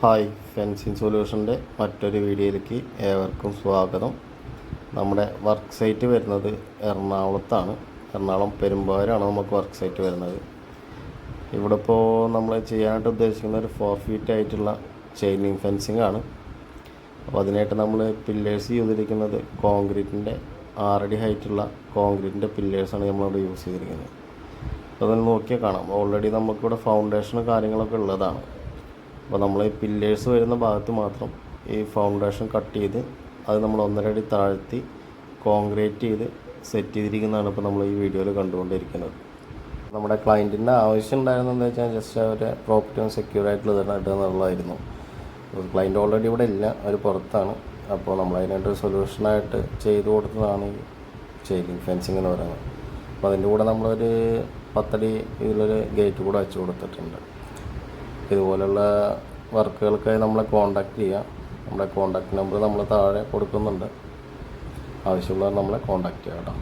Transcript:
Hi fencing സൊല്യൂഷന്റെ മറ്റൊരു വീഡിയോയിലേക്ക് ഏവർക്കും സ്വാഗതം. നമ്മുടെ വർക്ക് സൈറ്റ് വരുന്നത് എറണാകുളത്താണ്. എറണാകുളം പെരുമ്പാവൂരാണ് നമുക്ക് വർക്ക് സൈറ്റ് വരുന്നത്. ഇവിടെ ഇപ്പോൾ നമ്മൾ ചെയ്യാനായിട്ട് ഉദ്ദേശിക്കുന്ന ഒരു ഫോർ ഫീറ്റ് ആയിട്ടുള്ള ചെയിനിങ് ഫെൻസിങ് ആണ്. അപ്പോൾ അതിനായിട്ട് നമ്മൾ പില്ലേഴ്സ് ചെയ്തിരിക്കുന്നത് കോൺക്രീറ്റിന്റെ ആറടി ഹൈറ്റുള്ള കോൺക്രീറ്റിന്റെ പില്ലേഴ്സാണ് നമ്മളിവിടെ യൂസ് ചെയ്തിരിക്കുന്നത്. അപ്പോൾ അതിൽ നോക്കിയാൽ കാണാം. ഓൾറെഡി നമുക്കിവിടെ ഫൗണ്ടേഷനും കാര്യങ്ങളൊക്കെ ഉള്ളതാണ്. അപ്പോൾ നമ്മൾ ഈ പില്ലേഴ്സ് വരുന്ന ഭാഗത്ത് മാത്രം ഈ ഫൗണ്ടേഷൻ കട്ട് ചെയ്ത് അത് നമ്മൾ ഒന്നര അടി താഴ്ത്തി കോൺക്രീറ്റ് ചെയ്ത് സെറ്റ് ചെയ്തിരിക്കുന്നതാണ് ഇപ്പോൾ നമ്മൾ ഈ വീഡിയോയിൽ കണ്ടുകൊണ്ടിരിക്കുന്നത്. നമ്മുടെ ക്ലയന്റിന്റെ ആവശ്യം ഉണ്ടായിരുന്നത് എന്താ വെച്ചാൽ ജസ്റ്റ് അവരെ പ്രോപ്പർട്ടി ഒന്ന് സെക്യൂർ ആയിട്ടുള്ള ഇടുക എന്നുള്ളതായിരുന്നു. ക്ലയന്റ് ഓൾറെഡി ഇവിടെ ഇല്ല അവർ പുറത്താണ്. അപ്പോൾ നമ്മൾ അതിനായിട്ട് ഒരു സൊല്യൂഷനായിട്ട് ചെയ്തു കൊടുത്തതാണ് ഈ ചെയിലിംഗ് ഫെൻസിങ് എന്ന് പറയുന്നത്. അപ്പോൾ അതിന്റെ കൂടെ നമ്മളൊരു പത്തടി ഇതിലൊരു ഗേറ്റ് കൂടെ വെച്ച് കൊടുത്തിട്ടുണ്ട്. ഇതുപോലുള്ള വർക്കുകൾക്കായി നമ്മളെ കോണ്ടാക്ട് ചെയ്യാം. നമ്മുടെ കോണ്ടാക്ട് നമ്പർ നമ്മൾ താഴെ കൊടുക്കുന്നുണ്ട്. ആവശ്യമുള്ളവർ നമ്മളെ കോണ്ടാക്ട് ചെയ്യാം കേട്ടോ.